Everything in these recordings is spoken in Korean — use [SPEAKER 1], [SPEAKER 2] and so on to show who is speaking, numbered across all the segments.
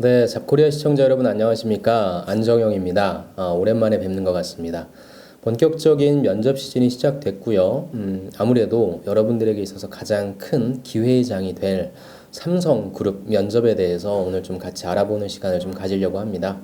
[SPEAKER 1] 네, 잡코리아 시청자 여러분 안녕하십니까? 안정영입니다. 아, 오랜만에 뵙는 것 같습니다. 본격적인 면접 시즌이 시작됐고요. 음, 아무래도 여러분들에게 있어서 가장 큰 기회의 장이 될 삼성그룹 면접에 대해서 오늘 좀 같이 알아보는 시간을 좀 가지려고 합니다.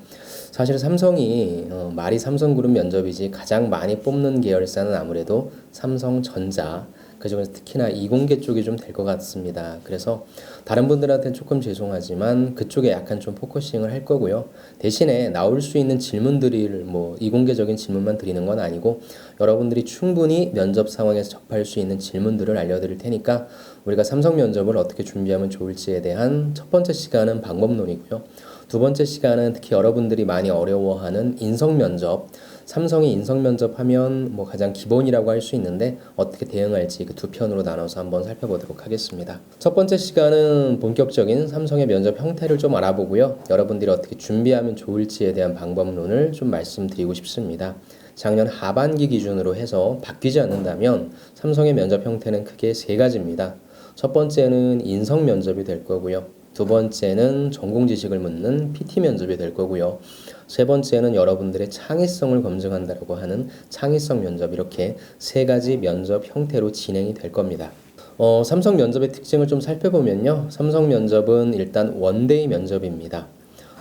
[SPEAKER 1] 사실 삼성이 어, 말이 삼성그룹 면접이지 가장 많이 뽑는 계열사는 아무래도 삼성전자 그 중에서 특히나 이공계 쪽이 좀 될 것 같습니다. 그래서 다른 분들한테는 조금 죄송하지만 그쪽에 약간 좀 포커싱을 할 거고요. 대신에 나올 수 있는 질문들을 뭐 이공계적인 질문만 드리는 건 아니고 여러분들이 충분히 면접 상황에서 접할 수 있는 질문들을 알려드릴 테니까 우리가 삼성 면접을 어떻게 준비하면 좋을지에 대한 첫 번째 시간은 방법론이고요. 두 번째 시간은 특히 여러분들이 많이 어려워하는 인성 면접, 삼성이 인성 면접하면 뭐 가장 기본이라고 할 수 있는데 어떻게 대응할지 그 두 편으로 나눠서 한번 살펴보도록 하겠습니다. 첫 번째 시간은 본격적인 삼성의 면접 형태를 좀 알아보고요. 여러분들이 어떻게 준비하면 좋을지에 대한 방법론을 좀 말씀드리고 싶습니다. 작년 하반기 기준으로 해서 바뀌지 않는다면 삼성의 면접 형태는 크게 세 가지입니다. 첫 번째는 인성 면접이 될 거고요. 두 번째는 전공 지식을 묻는 PT 면접이 될 거고요. 세 번째는 여러분들의 창의성을 검증한다고 하는 창의성 면접 이렇게 세 가지 면접 형태로 진행이 될 겁니다. 어, 삼성 면접의 특징을 좀 살펴보면요. 삼성 면접은 일단 원데이 면접입니다.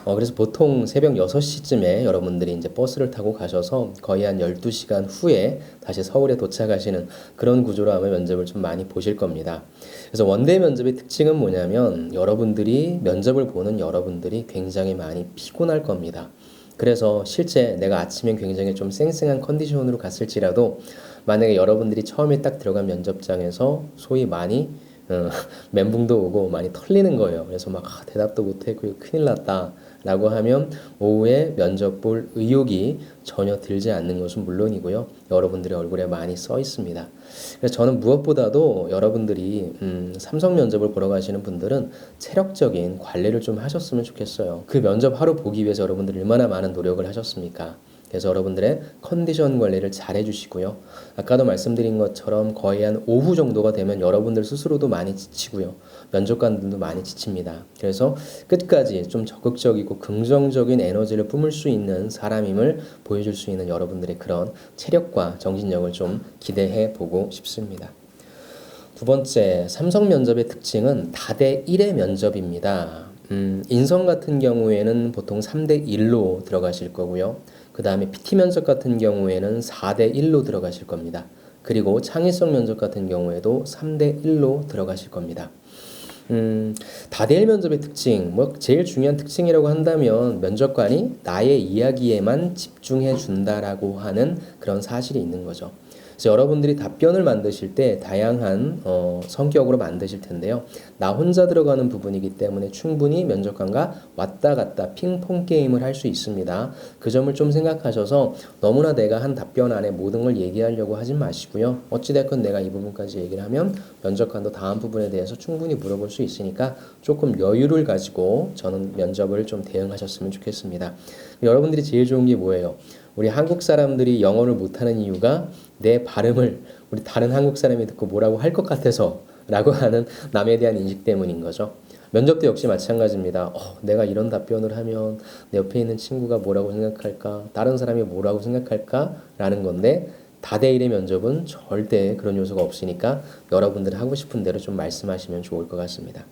[SPEAKER 1] 어, 그래서 보통 새벽 6시쯤에 여러분들이 이제 버스를 타고 가셔서 거의 한 12시간 후에 다시 서울에 도착하시는 그런 구조로 아마 면접을 좀 많이 보실 겁니다. 그래서 원데이 면접의 특징은 뭐냐면 여러분들이 면접을 보는 여러분들이 굉장히 많이 피곤할 겁니다. 그래서 실제 내가 아침엔 굉장히 좀 쌩쌩한 컨디션으로 갔을지라도 만약에 여러분들이 처음에 딱 들어간 면접장에서 소위 많이 어, 멘붕도 오고 많이 털리는 거예요. 그래서 막 아, 대답도 못했고 큰일 났다. 라고 하면 오후에 면접 볼 의욕이 전혀 들지 않는 것은 물론이고요. 여러분들의 얼굴에 많이 써 있습니다. 그래서 저는 무엇보다도 여러분들이 음, 삼성 면접을 보러 가시는 분들은 체력적인 관리를 좀 하셨으면 좋겠어요. 그 면접 하루 보기 위해서 여러분들이 얼마나 많은 노력을 하셨습니까? 그래서 여러분들의 컨디션 관리를 잘 해주시고요. 아까도 말씀드린 것처럼 거의 한 오후 정도가 되면 여러분들 스스로도 많이 지치고요. 면접관들도 많이 지칩니다. 그래서 끝까지 좀 적극적이고 긍정적인 에너지를 뿜을 수 있는 사람임을 보여줄 수 있는 여러분들의 그런 체력과 정신력을 좀 기대해 보고 싶습니다. 두 번째, 삼성 면접의 특징은 다대 1의 면접입니다. 음, 인성 같은 경우에는 보통 3대 1로 들어가실 거고요. 그 다음에 PT 면접 같은 경우에는 4대 1로 들어가실 겁니다. 그리고 창의성 면접 같은 경우에도 3대 1로 들어가실 겁니다. 음, 다대일 면접의 특징, 뭐 제일 중요한 특징이라고 한다면 면접관이 나의 이야기에만 집중해 준다라고 하는 그런 사실이 있는 거죠. 그래서 여러분들이 답변을 만드실 때 다양한 어, 성격으로 만드실 텐데요. 나 혼자 들어가는 부분이기 때문에 충분히 면접관과 왔다 갔다 핑퐁 게임을 할 수 있습니다. 그 점을 좀 생각하셔서 너무나 내가 한 답변 안에 모든 걸 얘기하려고 하지 마시고요. 어찌됐건 내가 이 부분까지 얘기를 하면 면접관도 다음 부분에 대해서 충분히 물어볼 수 있으니까 조금 여유를 가지고 저는 면접을 좀 대응하셨으면 좋겠습니다. 여러분들이 제일 좋은 게 뭐예요? 우리 한국 사람들이 영어를 못하는 이유가 내 발음을 우리 다른 한국 사람이 듣고 뭐라고 할 것 같아서 라고 하는 남에 대한 인식 때문인 거죠. 면접도 역시 마찬가지입니다. 어, 내가 이런 답변을 하면 내 옆에 있는 친구가 뭐라고 생각할까? 다른 사람이 뭐라고 생각할까? 라는 건데 다대일의 면접은 절대 그런 요소가 없으니까 여러분들 하고 싶은 대로 좀 말씀하시면 좋을 것 같습니다.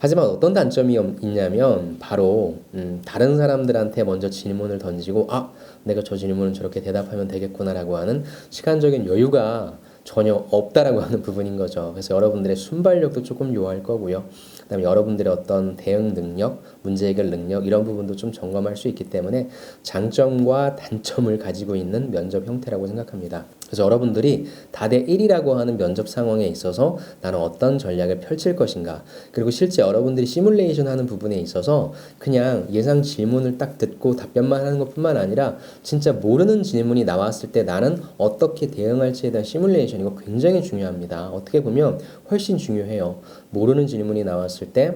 [SPEAKER 1] 하지만 어떤 단점이 있냐면 바로 음, 다른 사람들한테 먼저 질문을 던지고 아 내가 저 질문은 저렇게 대답하면 되겠구나라고 하는 시간적인 여유가 전혀 없다라고 하는 부분인 거죠. 그래서 여러분들의 순발력도 조금 요할 거고요. 그다음에 여러분들의 어떤 대응 능력, 문제 해결 능력 이런 부분도 좀 점검할 수 있기 때문에 장점과 단점을 가지고 있는 면접 형태라고 생각합니다. 그래서 여러분들이 다대 1이라고 하는 면접 상황에 있어서 나는 어떤 전략을 펼칠 것인가 그리고 실제 여러분들이 시뮬레이션 하는 부분에 있어서 그냥 예상 질문을 딱 듣고 답변만 하는 것뿐만 아니라 진짜 모르는 질문이 나왔을 때 나는 어떻게 대응할지에 대한 시뮬레이션 이거 굉장히 중요합니다. 어떻게 보면 훨씬 중요해요. 모르는 질문이 나왔을 때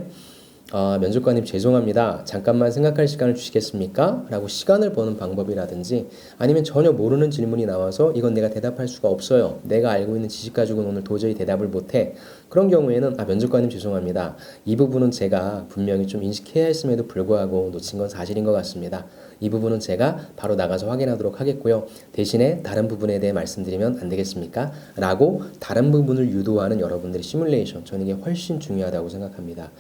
[SPEAKER 1] 아, 면접관님 죄송합니다. 잠깐만 생각할 시간을 주시겠습니까? 라고 시간을 버는 방법이라든지 아니면 전혀 모르는 질문이 나와서 이건 내가 대답할 수가 없어요. 내가 알고 있는 지식 가지고는 오늘 도저히 대답을 못해. 그런 경우에는 아, 면접관님 죄송합니다. 이 부분은 제가 분명히 좀 인식해야 했음에도 불구하고 놓친 건 사실인 것 같습니다. 이 부분은 제가 바로 나가서 확인하도록 하겠고요. 대신에 다른 부분에 대해 말씀드리면 안 되겠습니까? 라고 다른 부분을 유도하는 여러분들의 시뮬레이션. 저는 이게 훨씬 중요하다고 생각합니다.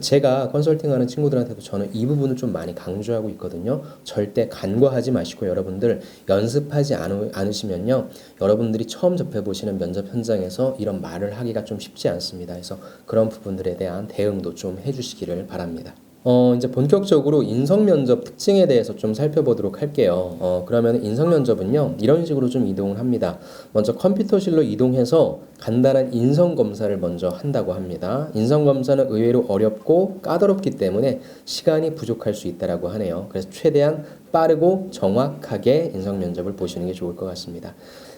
[SPEAKER 1] 제가 컨설팅하는 친구들한테도 저는 이 부분을 좀 많이 강조하고 있거든요. 절대 간과하지 마시고 여러분들 연습하지 않으, 않으시면요. 여러분들이 처음 접해보시는 면접 현장에서 이런 말을 하기가 좀 쉽지 않습니다. 그래서 그런 부분들에 대한 대응도 좀 해주시기를 바랍니다. 어, 이제 본격적으로 인성 면접 특징에 대해서 좀 살펴보도록 할게요. 어, 그러면 인성 면접은요, 이런 식으로 좀 이동을 합니다. 먼저 컴퓨터실로 이동해서 간단한 인성 검사를 먼저 한다고 합니다. 인성 검사는 의외로 어렵고 까다롭기 때문에 시간이 부족할 수 있다라고 하네요. 그래서 최대한 빠르고 정확하게 인성 면접을 보시는 게 좋을 것 같습니다.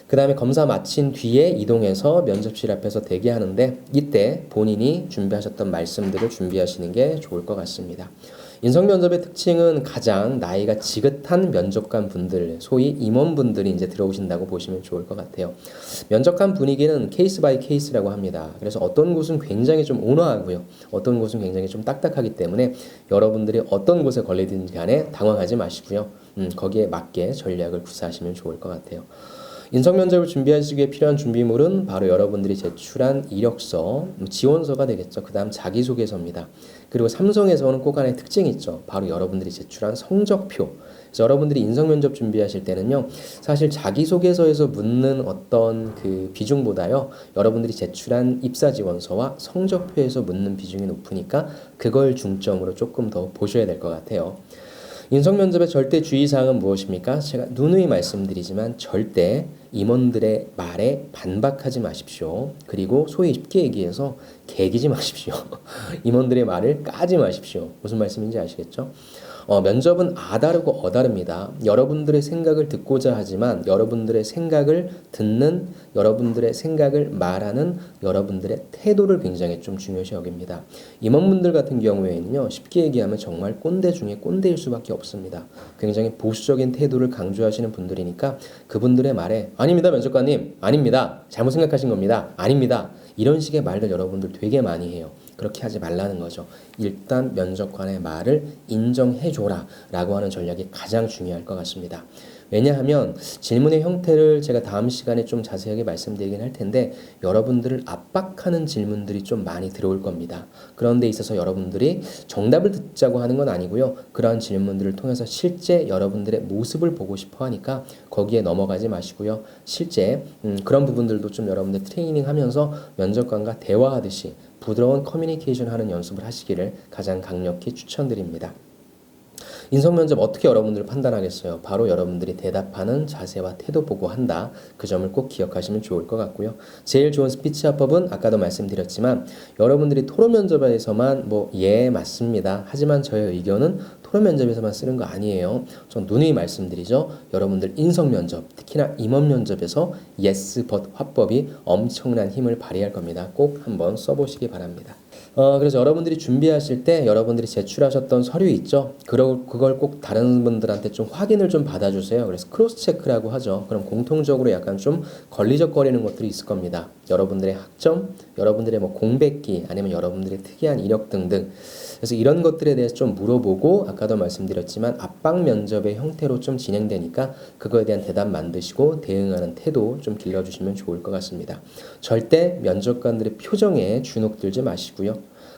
[SPEAKER 1] 그 다음에 검사 마친 뒤에 이동해서 면접실 앞에서 대기하는데 이때 본인이 준비하셨던 말씀들을 준비하시는 게 좋을 것 같습니다. 인성 면접의 특징은 가장 나이가 지긋한 면접관 분들, 소위 임원분들이 이제 들어오신다고 보시면 좋을 것 같아요. 면접관 분위기는 케이스 바이 케이스라고 합니다. 그래서 어떤 곳은 굉장히 좀 온화하고요. 어떤 곳은 굉장히 좀 딱딱하기 때문에 여러분들이 어떤 곳에 걸리든지 간에 당황하지 마시고요. 음, 거기에 맞게 전략을 구사하시면 좋을 것 같아요. 인성 면접을 준비하시기 위해 필요한 준비물은 바로 여러분들이 제출한 이력서, 지원서가 되겠죠. 그 다음 자기소개서입니다. 그리고 삼성에서는 꼭 하나의 특징이 있죠. 바로 여러분들이 제출한 성적표. 그래서 여러분들이 인성 면접 준비하실 때는요, 사실 자기소개서에서 묻는 어떤 그 비중보다요, 여러분들이 제출한 입사 지원서와 성적표에서 묻는 비중이 높으니까 그걸 중점으로 조금 더 보셔야 될 것 같아요. 인성 면접의 절대 주의 사항은 무엇입니까? 제가 누누이 말씀드리지만 절대 임원들의 말에 반박하지 마십시오. 그리고 소위 쉽게 얘기해서 개기지 마십시오. 임원들의 말을 까지 마십시오. 무슨 말씀인지 아시겠죠? 어, 면접은 아다르고 어다릅니다. 여러분들의 생각을 듣고자 하지만 여러분들의 생각을 듣는 여러분들의 생각을 말하는 여러분들의 태도를 굉장히 좀 중요시 여깁니다. 임원분들 같은 경우에는요, 쉽게 얘기하면 정말 꼰대 중에 꼰대일 수밖에 없습니다. 굉장히 보수적인 태도를 강조하시는 분들이니까 그분들의 말에 아닙니다, 면접관님. 아닙니다. 잘못 생각하신 겁니다. 아닙니다. 이런 식의 말들 여러분들 되게 많이 해요. 그렇게 하지 말라는 거죠. 일단 면접관의 말을 인정해줘라 라고 하는 전략이 가장 중요할 것 같습니다. 왜냐하면 질문의 형태를 제가 다음 시간에 좀 자세하게 말씀드리긴 할 텐데 여러분들을 압박하는 질문들이 좀 많이 들어올 겁니다. 그런 데 있어서 여러분들이 정답을 듣자고 하는 건 아니고요. 그러한 질문들을 통해서 실제 여러분들의 모습을 보고 싶어 하니까 거기에 넘어가지 마시고요. 실제 음, 그런 부분들도 좀 여러분들 트레이닝 하면서 면접관과 대화하듯이 부드러운 커뮤니케이션 하는 연습을 하시기를 가장 강력히 추천드립니다. 인성 면접 어떻게 여러분들을 판단하겠어요? 바로 여러분들이 대답하는 자세와 태도 보고 한다. 그 점을 꼭 기억하시면 좋을 것 같고요. 제일 좋은 스피치 화법은 아까도 말씀드렸지만 여러분들이 토론 면접에서만 뭐 예 맞습니다. 하지만 저의 의견은 토론 면접에서만 쓰는 거 아니에요. 전 누누이 말씀드리죠. 여러분들 인성 면접, 특히나 임원 면접에서 yes but 화법이 엄청난 힘을 발휘할 겁니다. 꼭 한번 써보시기 바랍니다. 어, 그래서 여러분들이 준비하실 때 여러분들이 제출하셨던 서류 있죠? 그러, 그걸 꼭 다른 분들한테 좀 확인을 좀 받아주세요. 그래서 크로스 체크라고 하죠. 그럼 공통적으로 약간 좀 걸리적거리는 것들이 있을 겁니다. 여러분들의 학점, 여러분들의 뭐 공백기, 아니면 여러분들의 특이한 이력 등등. 그래서 이런 것들에 대해서 좀 물어보고 아까도 말씀드렸지만 압박 면접의 형태로 좀 진행되니까 그거에 대한 대답 만드시고 대응하는 태도 좀 길러주시면 좋을 것 같습니다. 절대 면접관들의 표정에 주눅들지 마시고요.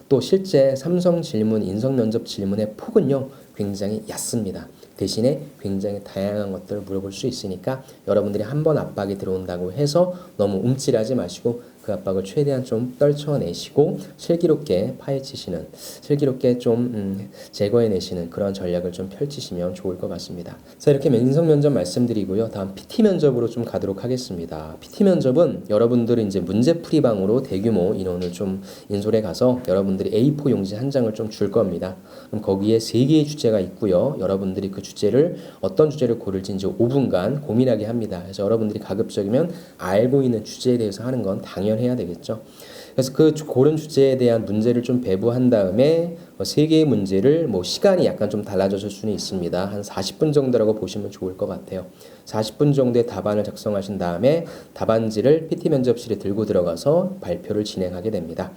[SPEAKER 1] 또 실제 삼성 질문, 인성 면접 질문의 폭은요 굉장히 얕습니다. 대신에 굉장히 다양한 것들을 물어볼 수 있으니까 여러분들이 한 번 압박이 들어온다고 해서 너무 움찔하지 마시고 그 압박을 최대한 좀 떨쳐내시고 슬기롭게 파헤치시는 슬기롭게 좀 음, 제거해내시는 그런 전략을 좀 펼치시면 좋을 것 같습니다. 자 이렇게 인성 면접 말씀드리고요. 다음 PT 면접으로 좀 가도록 하겠습니다. PT 면접은 여러분들이 이제 문제풀이 방으로 대규모 인원을 좀 인솔해 가서 여러분들이 A4 용지 한 장을 좀 줄 겁니다. 그럼 거기에 세 개의 주제가 있고요. 여러분들이 그 주제를 어떤 주제를 고를지 이제 5분간 고민하게 합니다. 그래서 여러분들이 가급적이면 알고 있는 주제에 대해서 하는 건 당연 해야 되겠죠. 그래서 그 주- 고른 주제에 대한 문제를 좀 배부한 다음에 어, 세 개의 문제를 뭐 시간이 약간 좀 달라졌을 수는 있습니다. 한 40분 정도라고 보시면 좋을 것 같아요. 40분 정도의 답안을 작성하신 다음에 답안지를 PT 면접실에 들고 들어가서 발표를 진행하게 됩니다.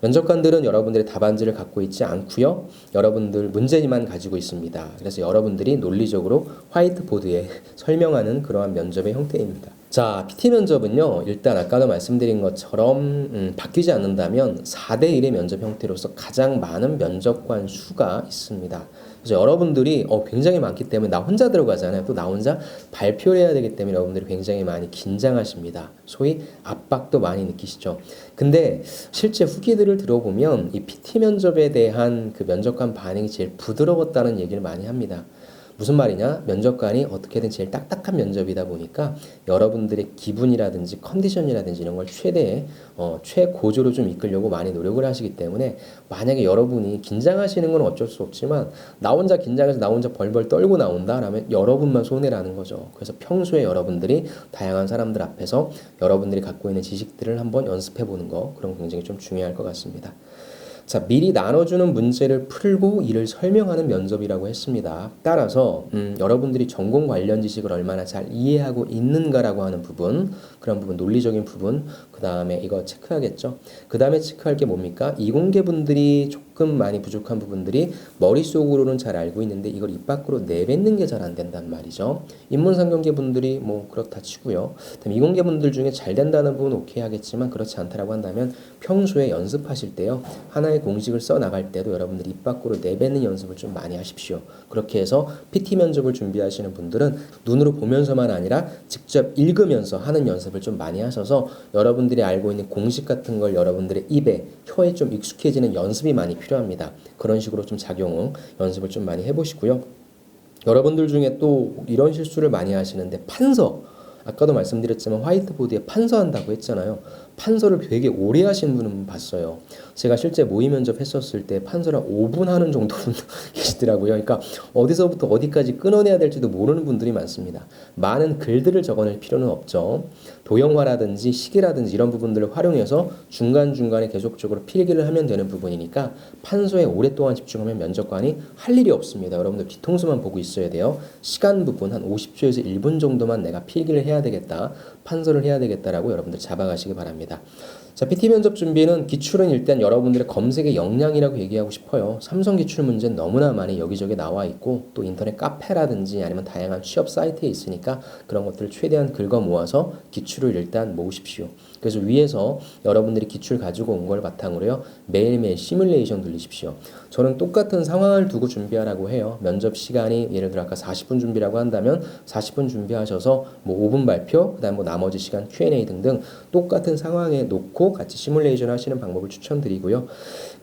[SPEAKER 1] 면접관들은 여러분들의 답안지를 갖고 있지 않고요. 여러분들 문제만 가지고 있습니다. 그래서 여러분들이 논리적으로 화이트보드에 설명하는 그러한 면접의 형태입니다. 자, PT 면접은요. 일단 아까도 말씀드린 것처럼 음, 바뀌지 않는다면 4대 1의 면접 형태로서 가장 많은 면접관 수가 있습니다. 그래서 여러분들이 어, 굉장히 많기 때문에 나 혼자 들어가잖아요. 또 나 혼자 발표를 해야 되기 때문에 여러분들이 굉장히 많이 긴장하십니다. 소위 압박도 많이 느끼시죠. 근데 실제 후기들을 들어보면 이 PT 면접에 대한 그 면접관 반응이 제일 부드러웠다는 얘기를 많이 합니다. 무슨 말이냐? 면접관이 어떻게든 제일 딱딱한 면접이다 보니까 여러분들의 기분이라든지 컨디션이라든지 이런 걸 최대 어, 최고조로 좀 이끌려고 많이 노력을 하시기 때문에 만약에 여러분이 긴장하시는 건 어쩔 수 없지만 나 혼자 긴장해서 나 혼자 벌벌 떨고 나온다라면 여러분만 손해라는 거죠. 그래서 평소에 여러분들이 다양한 사람들 앞에서 여러분들이 갖고 있는 지식들을 한번 연습해 보는 거 그런 거 굉장히 좀 중요할 것 같습니다. 자, 미리 나눠주는 문제를 풀고 이를 설명하는 면접이라고 했습니다. 따라서 음, 여러분들이 전공 관련 지식을 얼마나 잘 이해하고 있는가라고 하는 부분, 그런 부분, 논리적인 부분, 그 다음에 이거 체크하겠죠. 그 다음에 체크할 게 뭡니까? 이공계 분들이 조금 많이 부족한 부분들이 머릿속으로는 잘 알고 있는데 이걸 입 밖으로 내뱉는 게 잘 안 된단 말이죠. 인문상경계 분들이 뭐 그렇다 치고요. 이공계 분들 중에 잘 된다는 부분 오케이 하겠지만 그렇지 않다라고 한다면 평소에 연습하실 때요. 하나의 공식을 써 나갈 때도 여러분들이 입 밖으로 내뱉는 연습을 좀 많이 하십시오. 그렇게 해서 PT 면접을 준비하시는 분들은 눈으로 보면서만 아니라 직접 읽으면서 하는 연습을 좀 많이 하셔서 여러분들이 알고 있는 공식 같은 걸 여러분들의 입에 혀에 좀 익숙해지는 연습이 많이 필요합니다. 그런 식으로 좀 작용 연습을 좀 많이 해보시고요. 여러분들 중에 또 이런 실수를 많이 하시는데 판서 아까도 말씀드렸지만 화이트보드에 판서한다고 했잖아요. 판서를 되게 오래 하시는 분은 봤어요. 제가 실제 모의 면접 했었을 때 판서를 한 5분 하는 정도 분 계시더라고요. 그러니까 어디서부터 어디까지 끊어내야 될지도 모르는 분들이 많습니다. 많은 글들을 적어낼 필요는 없죠. 도형화라든지 시계라든지 이런 부분들을 활용해서 중간중간에 계속적으로 필기를 하면 되는 부분이니까 판서에 오랫동안 집중하면 면접관이 할 일이 없습니다. 여러분들 뒤통수만 보고 있어야 돼요. 시간 부분 한 50초에서 1분 정도만 내가 필기를 해야 되겠다. 판서를 해야 되겠다라고 여러분들 잡아가시기 바랍니다. 자, PT 면접 준비는 기출은 일단 여러분들의 검색의 역량이라고 얘기하고 싶어요. 삼성 기출 문제는 너무나 많이 여기저기 나와 있고 또 인터넷 카페라든지 아니면 다양한 취업 사이트에 있으니까 그런 것들을 최대한 긁어 모아서 기출을 일단 모으십시오. 그래서 위에서 여러분들이 기출 가지고 온 걸 바탕으로요. 매일매일 시뮬레이션 돌리십시오. 저는 똑같은 상황을 두고 준비하라고 해요. 면접 시간이 예를 들어 아까 40분 준비라고 한다면 40분 준비하셔서 뭐 5분 발표, 그다음 뭐 나머지 시간 Q&A 등등 똑같은 상황에 놓고 같이 시뮬레이션 하시는 방법을 추천드리고요.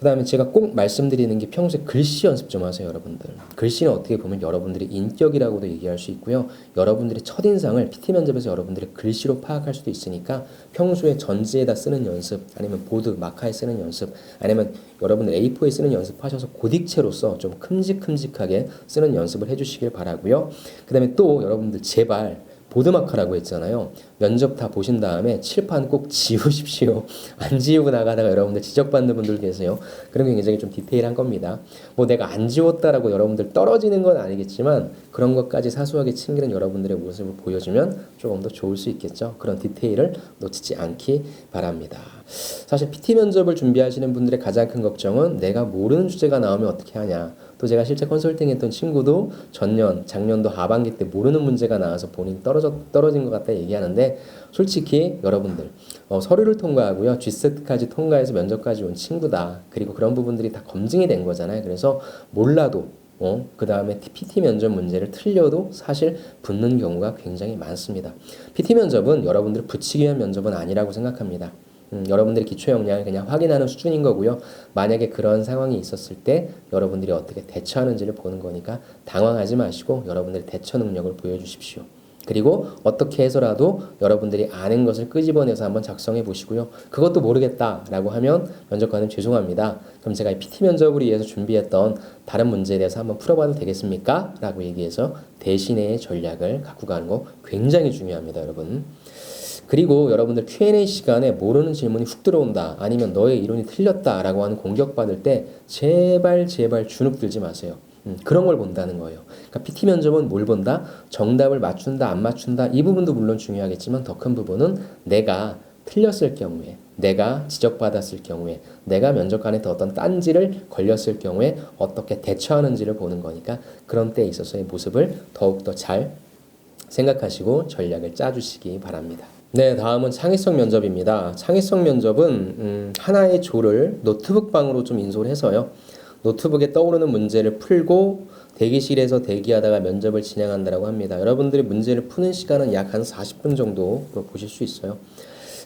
[SPEAKER 1] 그 다음에 제가 꼭 말씀드리는 게 평소에 글씨 연습 좀 하세요, 여러분들. 글씨는 어떻게 보면 여러분들의 인격이라고도 얘기할 수 있고요. 여러분들의 첫인상을 PT 면접에서 여러분들의 글씨로 파악할 수도 있으니까 평소에 전지에다 쓰는 연습, 아니면 보드, 마카에 쓰는 연습, 아니면 여러분들 A4에 쓰는 연습하셔서 고딕체로서 좀 큼직큼직하게 쓰는 연습을 해주시길 바라고요. 그 다음에 또 여러분들 제발 보드마카라고 했잖아요. 면접 다 보신 다음에 칠판 꼭 지우십시오. 안 지우고 나가다가 여러분들 지적받는 분들 계세요. 그런 게 굉장히 좀 디테일한 겁니다. 뭐 내가 안 지웠다라고 여러분들 떨어지는 건 아니겠지만 그런 것까지 사소하게 챙기는 여러분들의 모습을 보여주면 조금 더 좋을 수 있겠죠. 그런 디테일을 놓치지 않기 바랍니다. 사실 PT 면접을 준비하시는 분들의 가장 큰 걱정은 내가 모르는 주제가 나오면 어떻게 하냐. 또 제가 실제 컨설팅 했던 친구도 전년, 작년도 하반기 때 모르는 문제가 나와서 본인 떨어져, 떨어진 것 같다 얘기하는데 솔직히 여러분들 어, 서류를 통과하고요. G세트까지 통과해서 면접까지 온 친구다. 그리고 그런 부분들이 다 검증이 된 거잖아요. 그래서 몰라도 어, 그 다음에 PT 면접 문제를 틀려도 사실 붙는 경우가 굉장히 많습니다. PT 면접은 여러분들을 붙이기 위한 면접은 아니라고 생각합니다. 음, 여러분들의 기초 역량을 그냥 확인하는 수준인 거고요. 만약에 그런 상황이 있었을 때 여러분들이 어떻게 대처하는지를 보는 거니까 당황하지 마시고 여러분들의 대처 능력을 보여주십시오. 그리고 어떻게 해서라도 여러분들이 아는 것을 끄집어내서 한번 작성해 보시고요. 그것도 모르겠다라고 하면 면접관은 죄송합니다. 그럼 제가 이 PT 면접을 위해서 준비했던 다른 문제에 대해서 한번 풀어봐도 되겠습니까? 라고 얘기해서 대신의 전략을 갖고 가는 거 굉장히 중요합니다, 여러분. 그리고 여러분들 Q&A 시간에 모르는 질문이 훅 들어온다. 아니면 너의 이론이 틀렸다라고 하는 공격받을 때 제발 제발 주눅 들지 마세요. 음, 그런 걸 본다는 거예요. 그러니까 PT 면접은 뭘 본다? 정답을 맞춘다, 안 맞춘다. 이 부분도 물론 중요하겠지만 더 큰 부분은 내가 틀렸을 경우에, 내가 지적받았을 경우에, 내가 면접관한테 어떤 딴지를 걸렸을 경우에 어떻게 대처하는지를 보는 거니까 그런 때에 있어서의 모습을 더욱더 잘 생각하시고 전략을 짜주시기 바랍니다. 네, 다음은 창의성 면접입니다. 창의성 면접은 음, 하나의 조를 노트북 방으로 좀 인솔 해서요. 노트북에 떠오르는 문제를 풀고 대기실에서 대기하다가 면접을 진행한다고 합니다. 여러분들이 문제를 푸는 시간은 약 한 40분 정도 보실 수 있어요.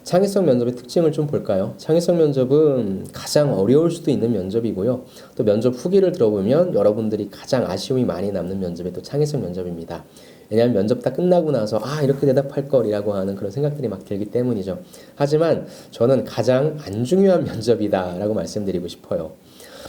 [SPEAKER 1] 창의성 면접의 특징을 좀 볼까요? 창의성 면접은 가장 어려울 수도 있는 면접이고요. 또 면접 후기를 들어보면 여러분들이 가장 아쉬움이 많이 남는 면접이 또 창의성 면접입니다. 왜냐하면 면접 다 끝나고 나서 아 이렇게 대답할 걸이라고 하는 그런 생각들이 막 들기 때문이죠. 하지만 저는 가장 안 중요한 면접이다라고 말씀드리고 싶어요.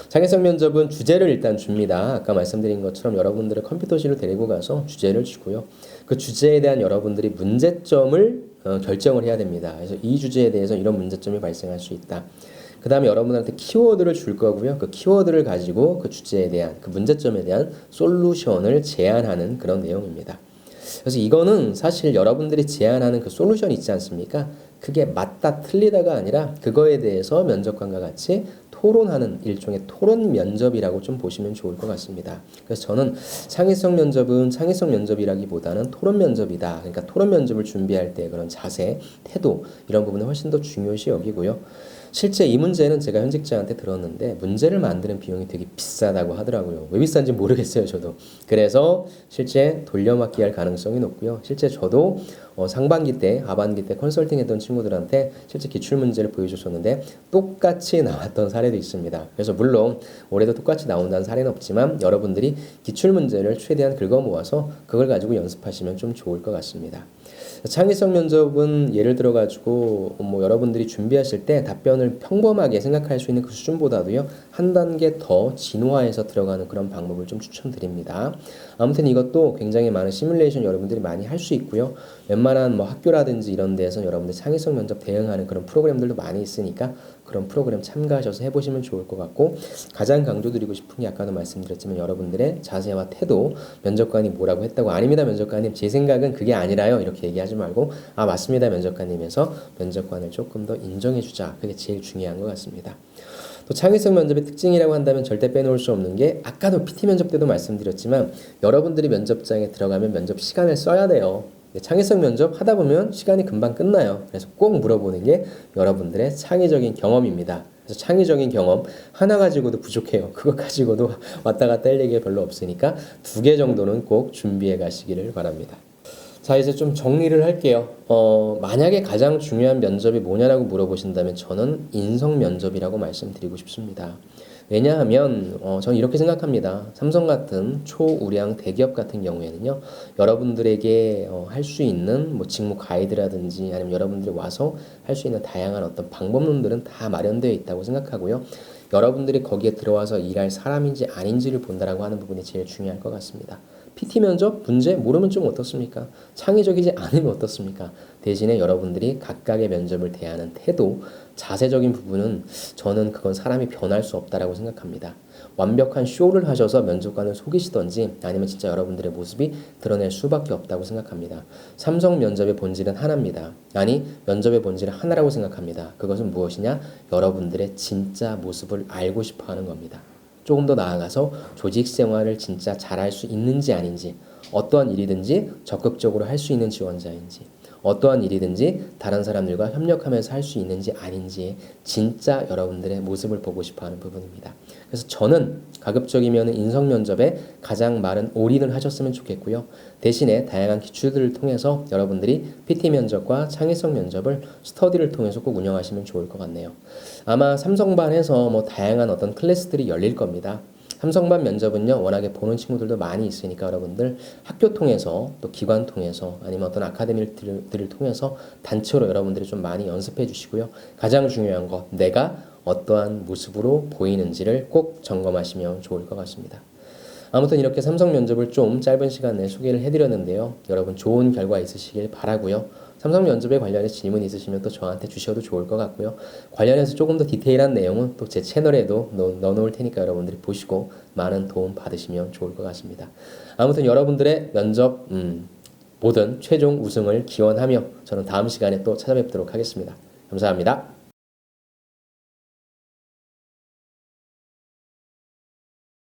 [SPEAKER 1] 창의성 면접은 주제를 일단 줍니다. 아까 말씀드린 것처럼 여러분들의 컴퓨터실로 데리고 가서 주제를 주고요. 그 주제에 대한 여러분들이 문제점을 어, 결정을 해야 됩니다. 그래서 이 주제에 대해서 이런 문제점이 발생할 수 있다. 그 다음에 여러분한테 키워드를 줄 거고요. 그 키워드를 가지고 그 주제에 대한 그 문제점에 대한 솔루션을 제안하는 그런 내용입니다. 그래서 이거는 사실 여러분들이 제안하는 그 솔루션 있지 않습니까? 그게 맞다 틀리다가 아니라 그거에 대해서 면접관과 같이 토론하는 일종의 토론 면접이라고 좀 보시면 좋을 것 같습니다. 그래서 저는 창의성 면접은 창의성 면접이라기보다는 토론 면접이다. 그러니까 토론 면접을 준비할 때 그런 자세, 태도 이런 부분을 훨씬 더 중요시 여기고요. 실제 이 문제는 제가 현직자한테 들었는데 문제를 만드는 비용이 되게 비싸다고 하더라고요. 왜 비싼지 모르겠어요, 저도. 그래서 실제 돌려막기 할 가능성이 높고요. 실제 저도 어, 상반기 때, 하반기 때 컨설팅 했던 친구들한테 실제 기출 문제를 보여줬었는데 똑같이 나왔던 사례도 있습니다. 그래서 물론 올해도 똑같이 나온다는 사례는 없지만 여러분들이 기출 문제를 최대한 긁어 모아서 그걸 가지고 연습하시면 좀 좋을 것 같습니다. 창의성 면접은 예를 들어 가지고 뭐 여러분들이 준비하실 때 답변을 평범하게 생각할 수 있는 그 수준보다도요 한 단계 더 진화해서 들어가는 그런 방법을 좀 추천드립니다. 아무튼 이것도 굉장히 많은 시뮬레이션 여러분들이 많이 할 수 있고요. 웬만한 뭐 학교라든지 이런 데서 여러분들 창의성 면접 대응하는 그런 프로그램들도 많이 있으니까 그런 프로그램 참가하셔서 해보시면 좋을 것 같고 가장 강조드리고 싶은 게 아까도 말씀드렸지만 여러분들의 자세와 태도 면접관이 뭐라고 했다고 아닙니다 면접관님 제 생각은 그게 아니라요 이렇게 얘기하지 말고 아 맞습니다 면접관님에서 면접관을 조금 더 인정해주자 그게 제일 중요한 것 같습니다. 또 창의성 면접의 특징이라고 한다면 절대 빼놓을 수 없는 게 아까도 PT 면접 때도 말씀드렸지만 여러분들이 면접장에 들어가면 면접 시간을 써야 돼요. 창의성 면접 하다 보면 시간이 금방 끝나요. 그래서 꼭 물어보는 게 여러분들의 창의적인 경험입니다. 그래서 창의적인 경험 하나 가지고도 부족해요. 그거 가지고도 왔다 갔다 할 얘기가 별로 없으니까 두 개 정도는 꼭 준비해 가시기를 바랍니다. 자 이제 좀 정리를 할게요. 어, 만약에 가장 중요한 면접이 뭐냐라고 물어보신다면 저는 인성 면접이라고 말씀드리고 싶습니다. 왜냐하면 어, 저는 이렇게 생각합니다. 삼성 같은 초우량 대기업 같은 경우에는요, 여러분들에게 어, 할수 있는 뭐 직무 가이드라든지 아니면 여러분들이 와서 할 수 있는 다양한 어떤 방법론들은 다 마련되어 있다고 생각하고요. 여러분들이 거기에 들어와서 일할 사람인지 아닌지를 본다라고 하는 부분이 제일 중요할 것 같습니다. PT 면접 문제 모르면 좀 어떻습니까? 창의적이지 않으면 어떻습니까? 대신에 여러분들이 각각의 면접을 대하는 태도, 자세적인 부분은 저는 그건 사람이 변할 수 없다라고 생각합니다. 완벽한 쇼를 하셔서 면접관을 속이시던지 아니면 진짜 여러분들의 모습이 드러낼 수밖에 없다고 생각합니다. 삼성 면접의 본질은 하나입니다. 아니, 면접의 본질은 하나라고 생각합니다. 그것은 무엇이냐? 여러분들의 진짜 모습을 알고 싶어 하는 겁니다. 조금 더 나아가서 조직 생활을 진짜 잘할 수 있는지 아닌지, 어떠한 일이든지 적극적으로 할 수 있는 지원자인지, 어떠한 일이든지 다른 사람들과 협력하면서 할 수 있는지 아닌지 진짜 여러분들의 모습을 보고 싶어 하는 부분입니다. 그래서 저는 가급적이면 인성 면접에 가장 많은 올인을 하셨으면 좋겠고요. 대신에 다양한 기출들을 통해서 여러분들이 PT 면접과 창의성 면접을 스터디를 통해서 꼭 운영하시면 좋을 것 같네요. 아마 삼성반에서 뭐 다양한 어떤 클래스들이 열릴 겁니다. 삼성반 면접은요 워낙에 보는 친구들도 많이 있으니까 여러분들 학교 통해서 또 기관 통해서 아니면 어떤 아카데미들을 통해서 단체로 여러분들이 좀 많이 연습해 주시고요 가장 중요한 거 내가 어떠한 모습으로 보이는지를 꼭 점검하시면 좋을 것 같습니다. 아무튼 이렇게 삼성 면접을 좀 짧은 시간 내에 소개를 해드렸는데요. 여러분 좋은 결과 있으시길 바라고요. 삼성 면접에 관련해서 질문 있으시면 또 저한테 주셔도 좋을 것 같고요. 관련해서 조금 더 디테일한 내용은 또 제 채널에도 넣- 넣어 놓을 테니까 여러분들이 보시고 많은 도움 받으시면 좋을 것 같습니다. 아무튼 여러분들의 면접 음, 모든 최종 우승을 기원하며 저는 다음 시간에 또 찾아뵙도록 하겠습니다. 감사합니다.